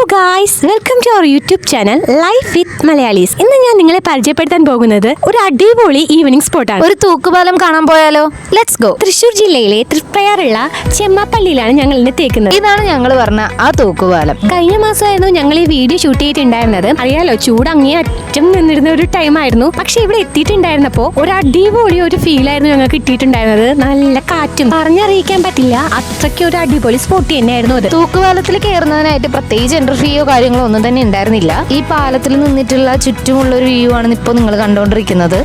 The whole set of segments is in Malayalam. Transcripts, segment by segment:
juga. Guys welcome to our YouTube channel life with Malayalees ഇന്ന് ഞാൻ നിങ്ങളെ പരിചയപ്പെടുത്താൻ പോകുന്നത് ഒരു അടിപൊളി ഈവനിങ് സ്പോട്ടാണ് ഒരു തൂക്കുപാലം കാണാൻ പോയാലോ? ലെറ്റ്സ് ഗോ തൃശ്ശൂർ ജില്ലയിലെ തൃപ്രയാറുള്ള ചെമ്മപ്പള്ളിയിലാണ് ഞങ്ങൾ ഇന്ന് തേക്കുന്നത്. ഇതാണ് ഞങ്ങൾ പറഞ്ഞ ആ തൂക്കുപാലം. കഴിഞ്ഞ മാസമായിരുന്നു ഞങ്ങൾ ഈ വീഡിയോ ഷൂട്ട് ചെയ്തിട്ടുണ്ടായിരുന്നത്. അറിയാലോ ചൂട് അങ്ങേ അറ്റം നിന്നിരുന്ന ഒരു ടൈം ആയിരുന്നു. പക്ഷെ ഇവിടെ എത്തിയിട്ടുണ്ടായിരുന്നപ്പോ ഒരു അടിപൊളി ഒരു ഫീൽ ആയിരുന്നു ഞങ്ങൾക്ക് കിട്ടിയിട്ടുണ്ടായിരുന്നത്. നല്ല കാറ്റും. പറഞ്ഞറിയിക്കാൻ പറ്റില്ല അത്രയ്ക്ക് ഒരു അടിപൊളി സ്പോട്ട് തന്നെയായിരുന്നു അത്. തൂക്കുപാലത്തിൽ കയറുന്നതിനായിട്ട് പ്രത്യേകിച്ച് എൻട്രി ഫീയോ കാര്യങ്ങളോ ഒന്നും തന്നെ ഉണ്ടായിരുന്നില്ല. ഈ പാലത്തിൽ നിന്നിട്ടുള്ള ചുറ്റുമുള്ള ഒരു വ്യൂ ആണ് ഇപ്പോൾ നിങ്ങൾ കണ്ടുകൊണ്ടിരിക്കുന്നത്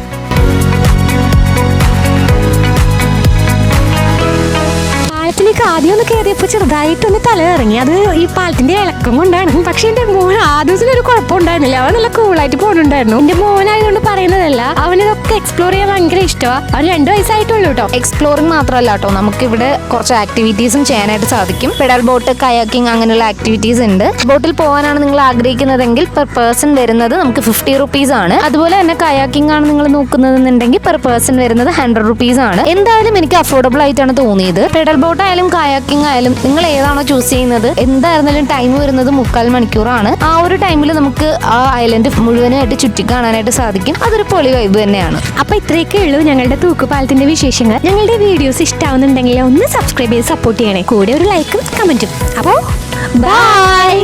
പാലത്തിലേക്ക് ആദ്യം ഒന്ന് കയറിയപ്പോ ചെറുതായിട്ടൊന്ന് തല ഇറങ്ങി അത് ഈ പാലത്തിന്റെ ഇളക്കം കൊണ്ടാണ്. പക്ഷെ എന്റെ മോൻ ആദ്യം ഒരു കുഴപ്പമുണ്ടായിരുന്നില്ല. അവൻ നല്ല കൂളായിട്ട് പോകുന്നുണ്ടായിരുന്നു എന്റെ മോനായതുകൊണ്ട് പറയുന്നതല്ല അവനിതൊക്കെ എക്സ്പ്ലോർ ചെയ്യാൻ ഭയങ്കര ഇഷ്ടമാണ് അത് രണ്ടു വയസ്സായിട്ടുള്ളൂ കേട്ടോ എക്സ്പ്ലോറിംഗ് മാത്രമല്ല കേട്ടോ നമുക്ക് ഇവിടെ കുറച്ച് ആക്ടിവിറ്റീസും ചെയ്യാനായിട്ട് സാധിക്കും. പെഡൽ ബോട്ട് കയാക്കിംഗ് അങ്ങനെയുള്ള ആക്ടിവിറ്റീസ് ഉണ്ട്. ബോട്ടിൽ പോകാനാണ് നിങ്ങൾ ആഗ്രഹിക്കുന്നതെങ്കിൽ പെർ പേഴ്സൺ വരുന്നത് നമുക്ക് ഫിഫ്റ്റി റുപ്പീസ് ആണ്. അതുപോലെ തന്നെ കയാക്കിംഗ് ആണ് നിങ്ങൾ നോക്കുന്നതെന്നുണ്ടെങ്കിൽ പെർ പേഴ്സൺ വരുന്നത് ഹൺഡ്രഡ് റുപ്പീസ് ആണ്. എന്തായാലും എനിക്ക് അഫോർഡബിൾ ആയിട്ടാണ് തോന്നിയത്. പെഡൽ ബോട്ട് ആയാലും കയാക്കിംഗ് ആയാലും നിങ്ങൾ ഏതാണോ ചൂസ് ചെയ്യുന്നത് എന്തായിരുന്നാലും ടൈം വരുന്നത് മുക്കാൽ മണിക്കൂറാണ്. ആ ഒരു ടൈമിൽ നമുക്ക് ആ ഐലൻഡ് മുഴുവനായിട്ട് ചുറ്റി കാണാനായിട്ട് സാധിക്കും. അതൊരു പൊളി വൈബ് തന്നെയാണ്. അപ്പൊ ഇത്രയൊക്കെ ഉള്ളൂ ഞങ്ങളുടെ തൂക്കുപാലത്തിന്റെ വിശേഷങ്ങൾ. ഞങ്ങളുടെ വീഡിയോസ് ഇഷ്ടാവുന്നുണ്ടെങ്കിൽ ഒന്ന് സബ്സ്ക്രൈബ് ചെയ്ത് സപ്പോർട്ട് ചെയ്യണേ. കൂടെ ഒരു ലൈക്കും കമന്റും അപ്പോ ബൈ